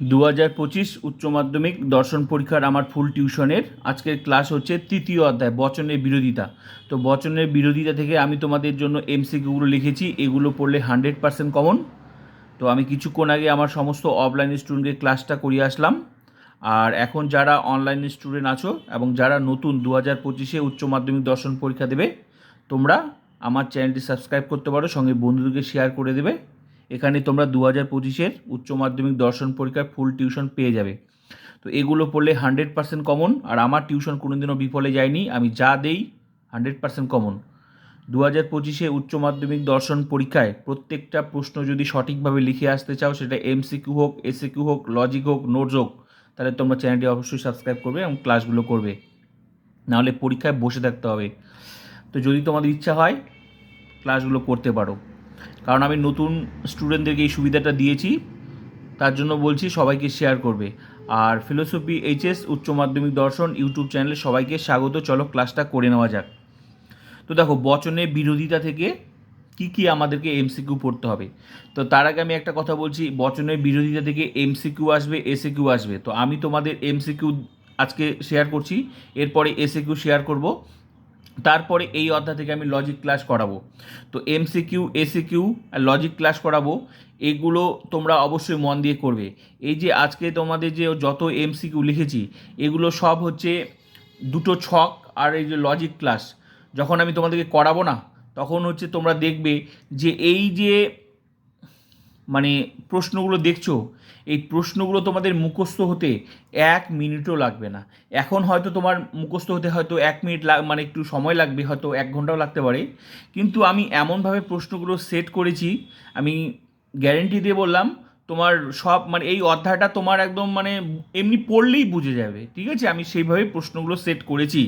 দু হাজার পঁচিশ উচ্চ মাধ্যমিক দর্শন পরীক্ষার আমার ফুল টিউশনের আজকের ক্লাস হচ্ছে তৃতীয় অধ্যায়, বচনের বিরোধিতা। তো বচনের বিরোধিতা থেকে আমি তোমাদের জন্য এমসিকিউগুলো লিখেছি, এগুলো পড়লে হান্ড্রেড পার্সেন্ট কমন। তো আমি কিছুক্ষণ আগে আমার সমস্ত অফলাইন স্টুডেন্টকে ক্লাসটা করিয়ে আসলাম। আর এখন যারা অনলাইন স্টুডেন্ট আছো এবং যারা নতুন দু হাজার পঁচিশে উচ্চ মাধ্যমিক দর্শন পরীক্ষা দেবে, তোমরা আমার চ্যানেলটি সাবস্ক্রাইব করতে পারো, সঙ্গে বন্ধুদেরকে শেয়ার করে দেবে। এখানে তোমরা দু হাজার পঁচিশের উচ্চ মাধ্যমিক দর্শন পরীক্ষার ফুল টিউশন পেয়ে যাবে। তো এগুলো পড়লে হান্ড্রেড পার্সেন্ট কমন আর আমার টিউশন কোনোদিনও বিফলে যায়নি, আমি যা দেই হান্ড্রেড পার্সেন্ট কমন দু হাজার পঁচিশে উচ্চ মাধ্যমিক দর্শন পরীক্ষায় প্রত্যেকটা প্রশ্ন যদি সঠিকভাবে লিখে আসতে চাও, সেটা এমসিকিউ হোক এসিকিউ হোক লজিক হোক নোটস হোক, তাহলে তোমরা চ্যানেলটি অবশ্যই সাবস্ক্রাইব করবে এবং ক্লাসগুলো করবে। নাহলে পরীক্ষায় বসে থাকতে হবে। তো যদি তোমাদের ইচ্ছা হয় ক্লাসগুলো করতে পারো। কারণ আমি নতুন স্টুডেন্টদেরকে এই সুবিধাটা দিয়েছি, তার জন্য বলছি সবাইকে শেয়ার করবে। আর ফিলোসফি এইচএস উচ্চ মাধ্যমিক দর্শন ইউটিউব চ্যানেলে সবাইকে স্বাগত। চলো ক্লাসটা করে নেওয়া যাক। তো দেখো বচনের বিরোধিতা থেকে কি কি আমাদেরকে এমসিকিউ পড়তে হবে? তো তার আগে আমি একটা কথা বলছি বচনের বিরোধিতা থেকে এমসিকিউ আসবে এসিকিউ আসবে। তো আমি তোমাদের এমসিকিউ আজকে শেয়ার করছি, এরপরে এসিকিউ শেয়ার করব। তারপরে এই অধ্যায় থেকে আমি লজিক ক্লাস করাবো। তো এমসিকিউ এসিকিউ আর লজিক ক্লাস করাবো। এগুলো তোমরা অবশ্যই মন দিয়ে করবে। এই যে আজকে তোমাদের যে যত এমসিকিউ লিখেছি, এগুলো সব হচ্ছে দুটো ছক আর এই যে লজিক ক্লাস যখন আমি তোমাদেরকে করাবো না, তখন হচ্ছে তোমরা দেখবে যে এই যে মানে প্রশ্নগুলো দেখছ, এই প্রশ্নগুলো তোমাদের মুখস্থ হতে এক মিনিটও লাগবে না। এখন হয়তো তোমার মুখস্থ হতে হয়তো এক মিনিট মানে একটু সময় লাগবে, হয়তো এক ঘন্টাও লাগতে পারে। কিন্তু আমি এমনভাবে প্রশ্নগুলো সেট করেছি, আমি গ্যারেন্টি দিয়ে বললাম, তোমার সব মানে এই অধ্যায়টা তোমার একদম মানে এমনি পড়লেই বুঝে যাবে, ঠিক আছে? আমি সেইভাবে প্রশ্নগুলো সেট করেছি।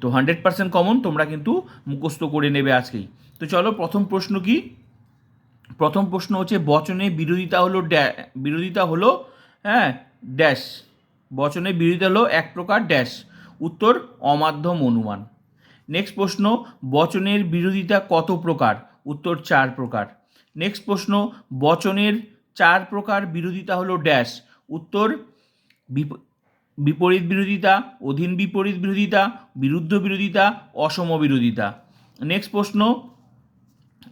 তো হান্ড্রেড পার্সেন্ট কমন তোমরা কিন্তু মুখস্থ করে নেবে আজকেই। তো চলো, প্রথম প্রশ্ন কি? প্রথম প্রশ্ন হচ্ছে বচনে বিরোধিতা হলো ড্যা, বিরোধিতা হলো হ্যাঁ ড্যাশ। বচনে বিরোধিতা হলো এক প্রকার ড্যাশ। উত্তর, অমাধ্যম অনুমান। নেক্সট প্রশ্ন, বচনের বিরোধিতা কত প্রকার? উত্তর, চার প্রকার। নেক্সট প্রশ্ন, বচনের চার প্রকার বিরোধিতা হলো ড্যাশ। উত্তর, বিপ- বিপরীত বিরোধিতা, অধীন বিপরীত বিরোধিতা, বিরুদ্ধ বিরোধিতা, অসম বিরোধিতা। নেক্সট প্রশ্ন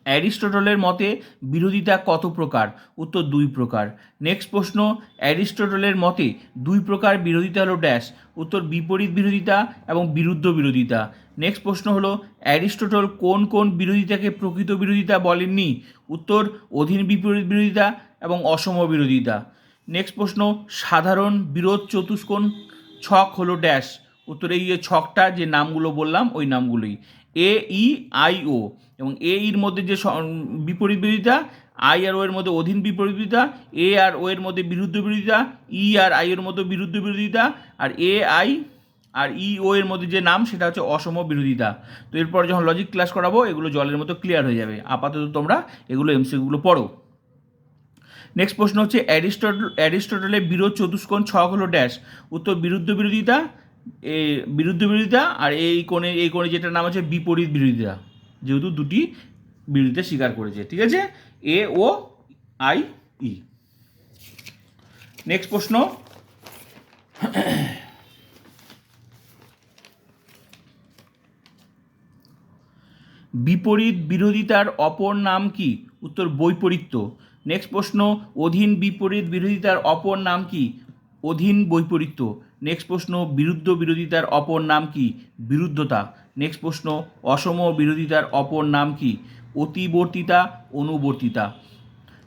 অ্যারিস্টটলের মতে বিরোধিতা কত প্রকার? উত্তর দুই প্রকার। নেক্সট প্রশ্ন, অ্যারিস্টটলের মতে দুই প্রকার বিরোধিতা হলো ড্যাশ উত্তর বিপরীত বিরোধিতা এবং বিরুদ্ধ বিরোধিতা। নেক্সট প্রশ্ন হলো, অ্যারিস্টটল কোন কোন বিরোধিতাকে প্রকৃত বিরোধিতা বলেননি? উত্তর, অধীন বিপরীত বিরোধিতা এবং অসম বিরোধিতা। নেক্সট প্রশ্ন, সাধারণ বিরোধ চতুষ্কোণ ছক হলো ড্যাশ উত্তর এই যে ছকটা যে নামগুলো বললাম, ওই নামগুলোই। এ ই আই ও এবং এ ইর মধ্যে যে বিপরীত বিরোধিতা আই আর ও এর মধ্যে অধীন বিপরীত বিরোধিতা এ আর ও এর মধ্যে বিরুদ্ধ বিরোধিতা ই আর আই এর মধ্যে বিরুদ্ধ বিরোধিতা আর এ আই আর ই ও এর মধ্যে যে নাম সেটা হচ্ছে অসম বিরোধিতা। তো এরপর যখন লজিক ক্লাস করাবো, এগুলো জলের মতো ক্লিয়ার হয়ে যাবে। আপাতত তোমরা এগুলো এমসিগুলো পড়ো। নেক্সট প্রশ্ন হচ্ছে অ্যারিস্টটল অ্যারিস্টটলের বিরোধ চতুষ্কোণ ছক হলো ড্যাশ উত্তর বিরুদ্ধ বিরোধিতা এ বিরুদ্ধ বিরোধিতা আর এই কোণে এই কোণে যেটার নাম হচ্ছে বিপরীত বিরোধিতা, যেহেতু দুটি বিরোধিতা স্বীকার করেছে, ঠিক আছে? এ, ও, আই, ই। নেক্সট প্রশ্ন। বিপরীত বিরোধিতার অপর নাম কি? উত্তর, বৈপরীত্য। নেক্সট প্রশ্ন। অধীন বিপরীত বিরোধিতার অপর নাম কি? অধীন বৈপরীত্য। নেক্সট প্রশ্ন, বিরুদ্ধ বিরোধিতার অপর নাম কি? বিরুদ্ধতা। নেক্সট প্রশ্ন, অসম বিরোধিতার অপর নাম কি? অতিবর্তিতা, অনুবর্তিতা।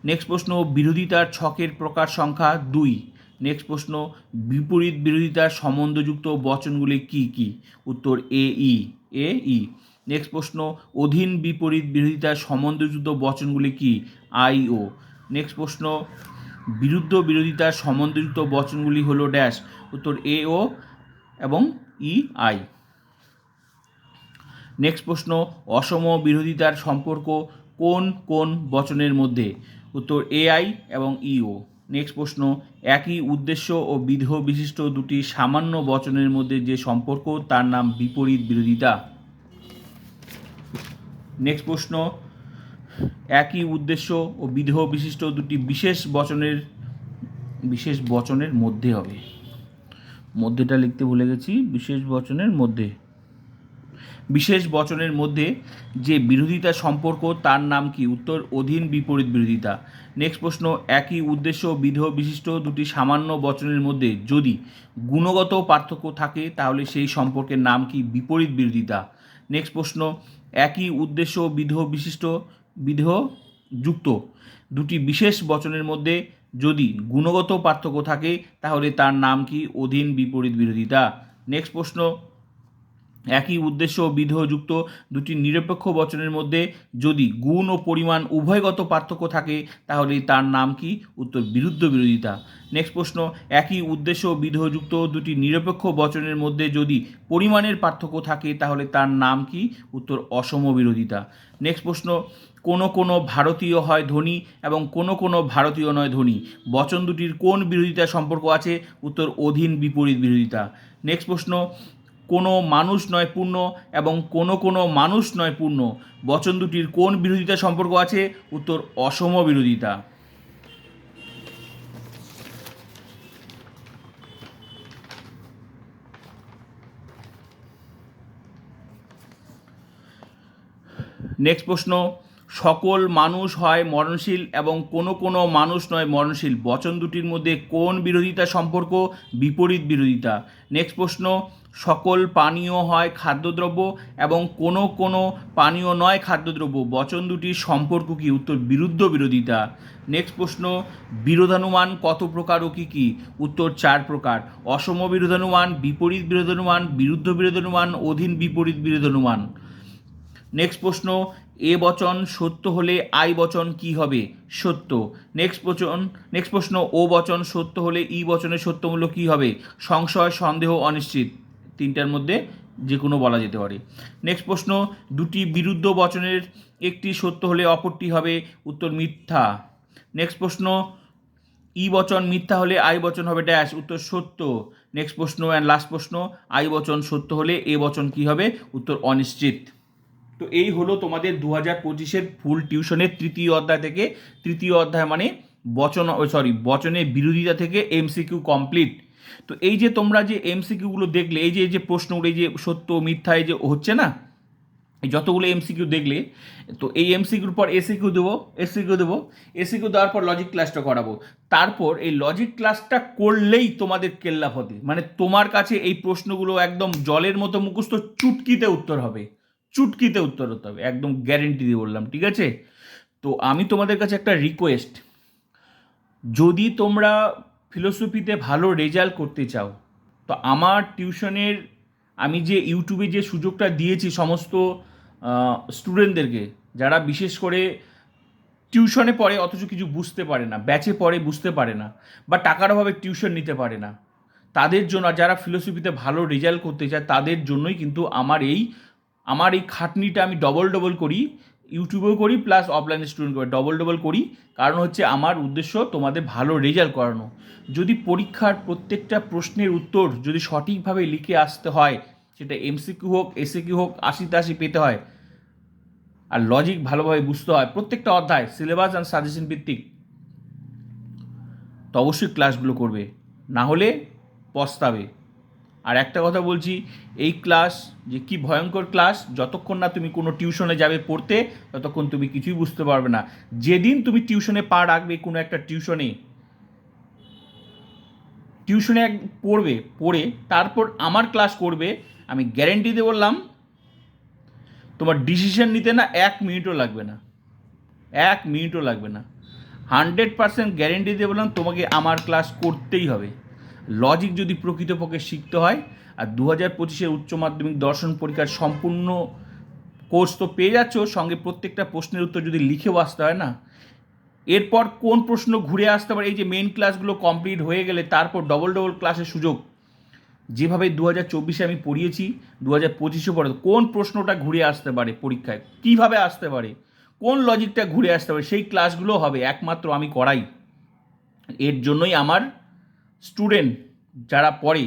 নেক্সট প্রশ্ন, বিরোধিতার ছকের প্রকার সংখ্যা দুই। নেক্সট প্রশ্ন, বিপরীত বিরোধিতার সম্বন্ধযুক্ত বচনগুলি কি কি? উত্তর, এ, ই। এ, ই। নেক্সট প্রশ্ন, অধীন বিপরীত বিরোধিতার সম্বন্ধযুক্ত বচনগুলি কি? I, O. নেক্সট প্রশ্ন বিরুদ্ধ বিরোধিতার সম্বন্ধযুক্ত বচনগুলি হলো ড্যাশ, উত্তর এ ও এবং ই আই। নেক্সট প্রশ্ন, অসম বিরোধিতার সম্পর্ক কোন কোন বচনের মধ্যে? উত্তর এআই এবং ইও নেক্সট প্রশ্ন, একই উদ্দেশ্য ও বিধ বিশিষ্ট দুটি সামান্য বচনের মধ্যে যে সম্পর্ক, তার নাম বিপরীত বিরোধিতা? নেক্সট প্রশ্ন একই উদ্দেশ্য ও বিধ বিশিষ্ট দুটি বিশেষ বচনের বিশেষ বচনের মধ্যে হবে। মধ্যেটা লিখতে ভুলে গেছি, বিশেষ বচনের মধ্যে। বিশেষ বচনের মধ্যে যে বিরোধিতা সম্পর্ক, তার নাম কি? উত্তর, অধীন বিপরীত বিরোধিতা। নেক্সট প্রশ্ন, একই উদ্দেশ্য বিধ বিশিষ্ট দুটি সামান্য বচনের মধ্যে যদি গুণগত পার্থক্য থাকে, তাহলে সেই সম্পর্কের নাম কি? বিপরীত বিরোধিতা। নেক্সট প্রশ্ন, একই উদ্দেশ্য বিধ বিশিষ্ট বিধ যুক্ত। দুটি বিশেষ বচনের মধ্যে যদি গুণগত পার্থক্য থাকে, তাহলে তার নাম কি অধীন বিপরীত বিরোধিতা? নেক্সট প্রশ্ন। একই উদ্দেশ্য ও বিধেয়যুক্ত দুটি নিরপেক্ষ বচনের মধ্যে যদি গুণ ও পরিমাণ উভয়গত পার্থক্য থাকে, তাহলে তার নাম কি উত্তর বিরুদ্ধ বিরোধিতা? নেক্সট প্রশ্ন। একই উদ্দেশ্য ও বিধেয়যুক্ত দুটি নিরপেক্ষ বচনের মধ্যে যদি পরিমাণের পার্থক্য থাকে, তাহলে তার নাম কি উত্তর অসম বিরোধিতা? নেক্সট প্রশ্ন। কোনো কোনো ভারতীয় হয় ধনী এবং কোনো কোনো ভারতীয় নয় ধনী। বচন দুটির কোন বিরোধিতা সম্পর্ক আছে? উত্তর, অধীন, বিপরীত বিরোধিতা। নেক্সট প্রশ্ন, কোনো মানুষ নয় পূর্ণ এবং কোনো কোনো মানুষ নয় পূর্ণ। বচন দুটির কোন বিরোধিতা সম্পর্ক আছে? উত্তর, অসম বিরোধিতা। নেক্সট প্রশ্ন সকল মানুষ হয় মরণশীল এবং কোনো কোনো মানুষ নয় মরণশীল। বচন দুটির মধ্যে কোন বিরোধিতা সম্পর্ক? বিপরীত বিরোধিতা। নেক্সট প্রশ্ন, সকল পানীয় হয় খাদ্যদ্রব্য এবং কোনো কোনো পানীয় নয় খাদ্যদ্রব্য। বচন দুটির সম্পর্ক কি? উত্তর, বিরুদ্ধ বিরোধিতা। নেক্সট প্রশ্ন, বিরোধানুমান কত প্রকার ও কী কী? উত্তর, চার প্রকার। অসম বিরোধানুমান, বিপরীত বিরোধানুমান, বিরুদ্ধ বিরোধানুমান, অধীন বিপরীত বিরোধানুমান। নেক্সট প্রশ্ন এ বচন সত্য হলে আই বচন কি হবে? সত্য। নেক্সট বচন নেক্সট প্রশ্ন, ও বচন সত্য হলে ই বচনের সত্যমূল্য কি হবে? সংশয়, সন্দেহ, অনিশ্চিত। তিনটার মধ্যে যে কোনো বলা যেতে পারে। নেক্সট প্রশ্ন, দুটি বিরুদ্ধ বচনের একটি সত্য হলে অপরটি হবে? উত্তর, মিথ্যা। নেক্সট প্রশ্ন, ই বচন মিথ্যা হলে আই বচন হবে ড্যাশ উত্তর, সত্য। নেক্সট প্রশ্ন অ্যান্ড লাস্ট প্রশ্ন, আই বচন সত্য হলে এ বচন কি হবে? উত্তর, অনিশ্চিত। তো এই হলো তোমাদের দু হাজার পঁচিশের ফুল টিউশনের তৃতীয় অধ্যায় থেকে, তৃতীয় অধ্যায় মানে বচন সরি বচনের বিরোধিতা থেকে এমসিকিউ কমপ্লিট তো এই যে তোমরা যে এমসিকিউগুলো দেখলে, এই যে এই যে প্রশ্নগুলো, এই যে সত্য, মিথ্যা, এই যে হচ্ছে না? যতগুলো এমসিকিউ দেখলে, তো এই এমসিকিউর পর এসিকিউ দেবো এসিকিউ দেবো এসিকিউ দেওয়ার পর লজিক ক্লাসটা করাবো। তারপর এই লজিক ক্লাসটা করলেই তোমাদের কেল্লা হতে মানে তোমার কাছে এই প্রশ্নগুলো একদম জলের মতো মুখস্থ চুটকিতে উত্তর হবে। চুটকিতে উত্তর হতে হবে, একদম গ্যারেন্টি দিয়ে বললাম, ঠিক আছে? তো আমি তোমাদের কাছে একটা রিকোয়েস্ট যদি তোমরা ফিলোসফিতে ভালো রেজাল্ট করতে চাও, তো আমার টিউশনের আমি যে ইউটিউবে যে সুযোগটা দিয়েছি সমস্ত স্টুডেন্টদেরকে যারা বিশেষ করে টিউশনে পড়ে, অথচ কিছু বুঝতে পারে না ব্যাচে পড়ে, বুঝতে পারে না, বা টাকার অভাবে টিউশন নিতে পারে না, তাদের জন্য যারা ফিলোসফিতে ভালো রেজাল্ট করতে চায়, তাদের জন্যই কিন্তু আমার এই আমার এই খাটনিটা আমি ডবল ডবল করি ইউটিউবেও করি প্লাস অফলাইন স্টুডেন্ট করি ডবল ডবল করি। কারণ হচ্ছে আমার উদ্দেশ্য তোমাদের ভালো রেজাল্ট করানো। যদি পরীক্ষার প্রত্যেকটা প্রশ্নের উত্তর যদি সঠিকভাবে লিখে আসতে হয়, সেটা এমসিকিউ হোক এসিকিউ হোক আশিতে আশি পেতে হয়, আর লজিক ভালোভাবে বুঝতে হয়, প্রত্যেকটা অধ্যায় সিলেবাস অ্যান্ড সাজেশন ভিত্তিক, তো অবশ্যই ক্লাসগুলো করবে। না হলে পস্তাবে। আর একটা কথা বলছি, এই ক্লাস যে কি ভয়ঙ্কর ক্লাস যতক্ষণ না তুমি কোনো টিউশনে যাবে পড়তে, ততক্ষণ তুমি কিছুই বুঝতে পারবে না। যেদিন তুমি টিউশনে পা রাখবে কোনো একটা টিউশনে টিউশনে এক পড়বে, পড়ে তারপর আমার ক্লাস করবে, আমি গ্যারেন্টি দিয়ে বললাম, তোমার ডিসিশন নিতে না এক মিনিটও লাগবে না। এক মিনিটও লাগবে না। হান্ড্রেড পার্সেন্ট গ্যারেন্টি দিয়ে বললাম, তোমাকে আমার ক্লাস করতেই হবে। লজিক যদি প্রকৃতপক্ষে শিখতে হয়, আর দু হাজার পঁচিশের উচ্চ মাধ্যমিক দর্শন পরীক্ষার সম্পূর্ণ কোর্স তো পেয়ে যাচ্ছ, সঙ্গে প্রত্যেকটা প্রশ্নের উত্তর যদি লিখেও আসতে হয় না, এরপর কোন প্রশ্ন ঘুরে আসতে পারে, এই যে মেন ক্লাসগুলো কমপ্লিট হয়ে গেলে তারপর ডবল ডবল ক্লাসের সুযোগ, যেভাবে দু হাজার চব্বিশে আমি পড়িয়েছি দু হাজার পঁচিশে পড়ে কোন প্রশ্নটা ঘুরে আসতে পারে পরীক্ষায়, কীভাবে আসতে পারে, কোন লজিকটা ঘুরে আসতে পারে, সেই ক্লাসগুলো হবে, একমাত্র আমি করাই, এর জন্যই আমার স্টুডেন্ট যারা পড়ে,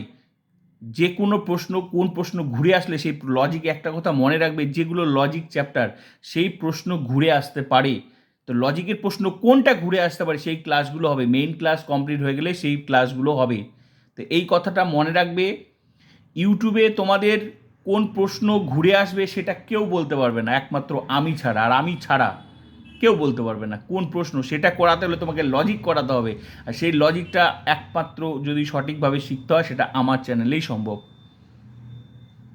যে কোনো প্রশ্ন, কোন প্রশ্ন ঘুরে আসলে সেই লজিক একটা কথা মনে রাখবে, যেগুলো লজিক চ্যাপ্টার সেই প্রশ্ন ঘুরে আসতে পারে। তো লজিকের প্রশ্ন কোনটা ঘুরে আসতে পারে সেই ক্লাসগুলো হবে। মেইন ক্লাস কমপ্লিট হয়ে গেলে সেই ক্লাসগুলো হবে। তো এই কথাটা মনে রাখবে ইউটিউবে তোমাদের কোন প্রশ্ন ঘুরে আসবে সেটা কেউ বলতে পারবে না। একমাত্র আমি ছাড়া, আর আমি ছাড়া। কেউ বলতে পারবে না, কোন প্রশ্ন? সেটা করাতে হলে তোমাকে লজিক করাতে হবে। আর সেই লজিকটা একমাত্র যদি সঠিকভাবে শিখতে হয়, সেটা আমার চ্যানেলেই সম্ভব।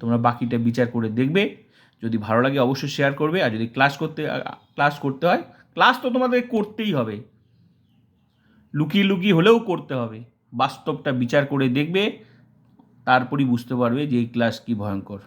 তোমরা বাকিটা বিচার করে দেখবে। যদি ভালো লাগে অবশ্যই শেয়ার করবে। আর যদি ক্লাস করতে ক্লাস করতে হয় ক্লাস তো তোমাদের করতেই হবে। লুকিয়ে লুকিয়ে হলেও করতে হবে। বাস্তবটা বিচার করে দেখবে। তারপরই বুঝতে পারবে যে এই ক্লাস কি ভয়ঙ্কর।